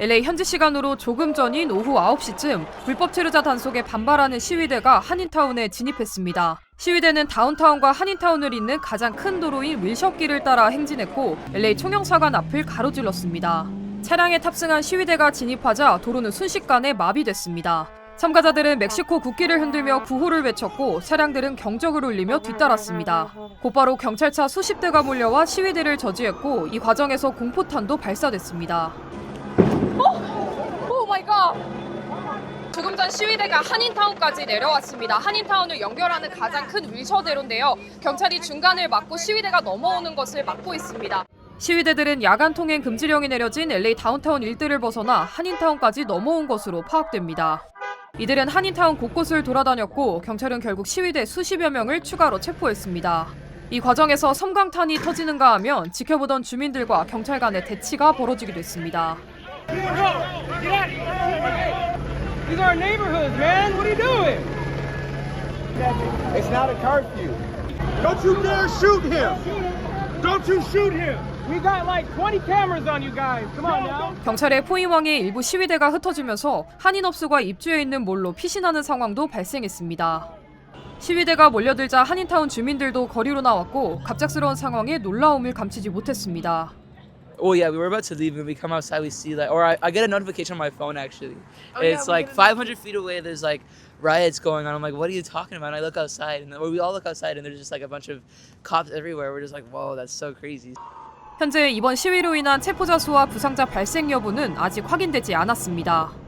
LA 현지 시간으로 조금 전인 오후 9시쯤 불법 체류자 단속에 반발하는 시위대가 한인타운에 진입했습니다. 시위대는 다운타운과 한인타운을 잇는 가장 큰 도로인 윌셔길을 따라 행진했고 LA 총영사관 앞을 가로질렀습니다. 차량에 탑승한 시위대가 진입하자 도로는 순식간에 마비됐습니다. 참가자들은 멕시코 국기를 흔들며 구호를 외쳤고 차량들은 경적을 울리며 뒤따랐습니다. 곧바로 경찰차 수십 대가 몰려와 시위대를 저지했고 이 과정에서 공포탄도 발사됐습니다. 조금 전 시위대가 한인타운까지 내려왔습니다. 한인타운을 연결하는 가장 큰 윌셔대로인데요. 경찰이 중간을 막고 시위대가 넘어오는 것을 막고 있습니다. 시위대들은 야간 통행 금지령이 내려진 LA 다운타운 일대를 벗어나 한인타운까지 넘어온 것으로 파악됩니다. 이들은 한인타운 곳곳을 돌아다녔고 경찰은 결국 시위대 수십여 명을 추가로 체포했습니다. 이 과정에서 섬광탄이 터지는가 하면 지켜보던 주민들과 경찰 간의 대치가 벌어지기도 했습니다. Get out of here. These are our neighborhoods, man. What are you doing? It's not a curfew. Don't you dare shoot him! Don't you shoot him! We got like 20 cameras on you guys. Come on now. 경찰의 포위망에 일부 시위대가 흩어지면서 한인업소가 입주해 있는 몰로 피신하는 상황도 발생했습니다. 시위대가 몰려들자 한인타운 주민들도 거리로 나왔고 갑작스러운 상황에 놀라움을 감추지 못했습니다. Oh yeah, we were about to leave and we come outside. We see like, or I, I get a notification on my phone actually. Oh, yeah, it's we like get a 500 feet away. There's like riots going on. I'm like, what are you talking about? And I look outside, and or we all look outside, and there's just like a bunch of cops everywhere. We're just like, whoa, that's so crazy. 현재 이번 시위로 인한 체포자 수와 부상자 발생 여부는 아직 확인되지 않았습니다.